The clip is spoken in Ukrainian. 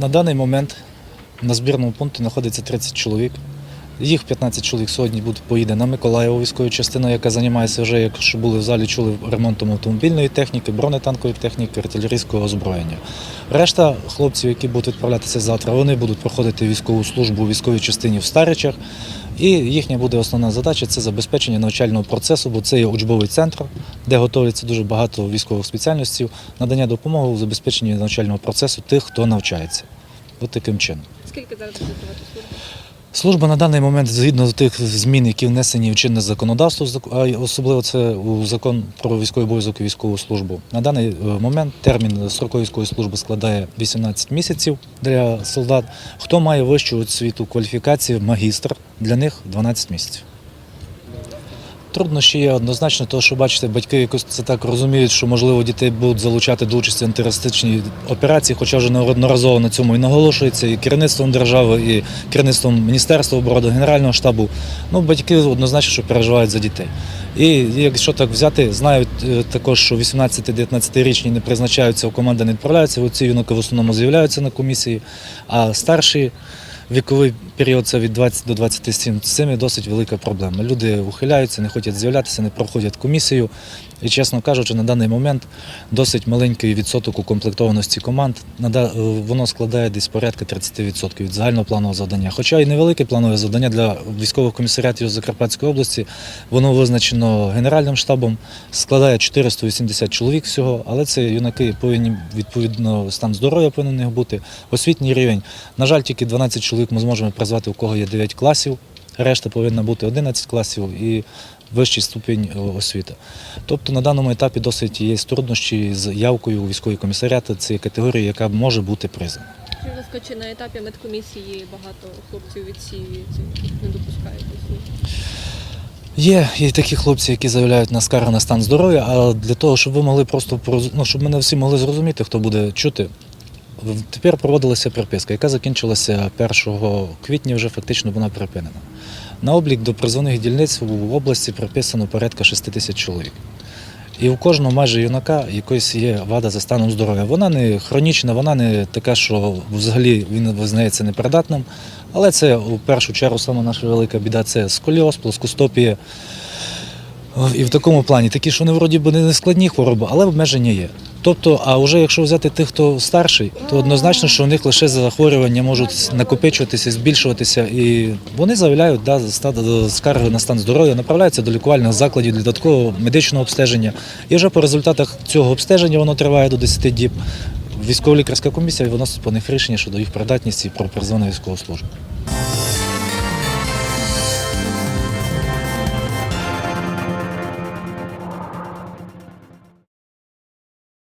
На даний момент на збірному пункті знаходиться 30 чоловік. Їх 15 чоловік сьогодні буде, поїде на Миколаєву військову частину, яка займається вже, якщо були в залі, чули ремонтом автомобільної техніки, бронетанкової техніки, артилерійського озброєння. Решта хлопців, які будуть відправлятися завтра, вони будуть проходити військову службу у військовій частині в Старичах. І їхня буде основна задача це забезпечення навчального процесу, бо це є учбовий центр, де готується дуже багато військових спеціальностей, надання допомоги у забезпеченні навчального процесу тих, хто навчається. От таким чином. Скільки зараз буде тривати служба? Служба на даний момент, згідно тих змін, які внесені в чинне законодавство, особливо це у закон про військовий обов'язок і військову службу. На даний е, момент термін строкової військової служби складає 18 місяців для солдат. Хто має вищу освіту кваліфікації, магістр, для них 12 місяців. Труднощі є однозначно, тому що бачите, батьки якось це так розуміють, що можливо дітей будуть залучати до участі в антитерористичній операції, хоча вже неодноразово на цьому і наголошується, і керівництвом держави, і керівництвом Міністерства оборони, Генерального штабу. Ну, батьки однозначно, що переживають за дітей. І якщо так взяти, знають е, також, що 18-19-річні не призначаються, у команди не відправляються. Ці юнаки в основному з'являються на комісії, а старші віковий період це від 20 до 27. З цим є досить велика проблема. Люди ухиляються, не хочуть з'являтися, не проходять комісію. І, чесно кажучи, на даний момент досить маленький відсоток укомплектованості команд. Е, Воно складає десь порядка 30% від загального планового завдання. Хоча і невелике планове завдання для військових комісаріатів Закарпатської області, воно визначено Генеральним штабом, складає 480 чоловік всього, але це юнаки повинні відповідно стан здоров'я повинен у них бути, освітній рівень. На жаль, тільки 12 чоловік ми зможемо призвати, у кого є 9 класів. Решта повинна бути 11 класів і вищий ступінь е, освіти. Тобто на даному етапі досить є труднощі з явкою у військові комісаріати цієї категорії, яка може бути призвана. Чи на етапі медкомісії багато хлопців відсіюється, не допускають до? Є, є такі хлопці, які заявляють на скарги на стан здоров'я, а для того, щоб ви могли просто ну, щоб мене всі могли зрозуміти, хто буде чути. В- Тепер проводилася переписка, яка закінчилася 1 квітня, вже фактично вона припинена. На облік до призовних дільниць в області приписано порядка 6 тисяч чоловік. І у кожного майже юнака якось є вада за станом здоров'я. Вона не хронічна, вона не така, що взагалі він визнається непридатним. Але це у першу чергу саме наша велика біда це сколіоз, плоскостопія. І в такому плані такі, що вони вроді би не складні хвороби, але обмеження є. Тобто, а вже якщо взяти тих, хто старший, то однозначно, що у них лише захворювання можуть накопичуватися, збільшуватися, і вони заявляють да, скарги на стан здоров'я, направляються до лікувальних закладів додаткового медичного обстеження. І вже по результатах цього обстеження воно триває до 10 діб. Військово-лікарська комісія виносить по них рішення щодо їх придатності про призвану військову службу.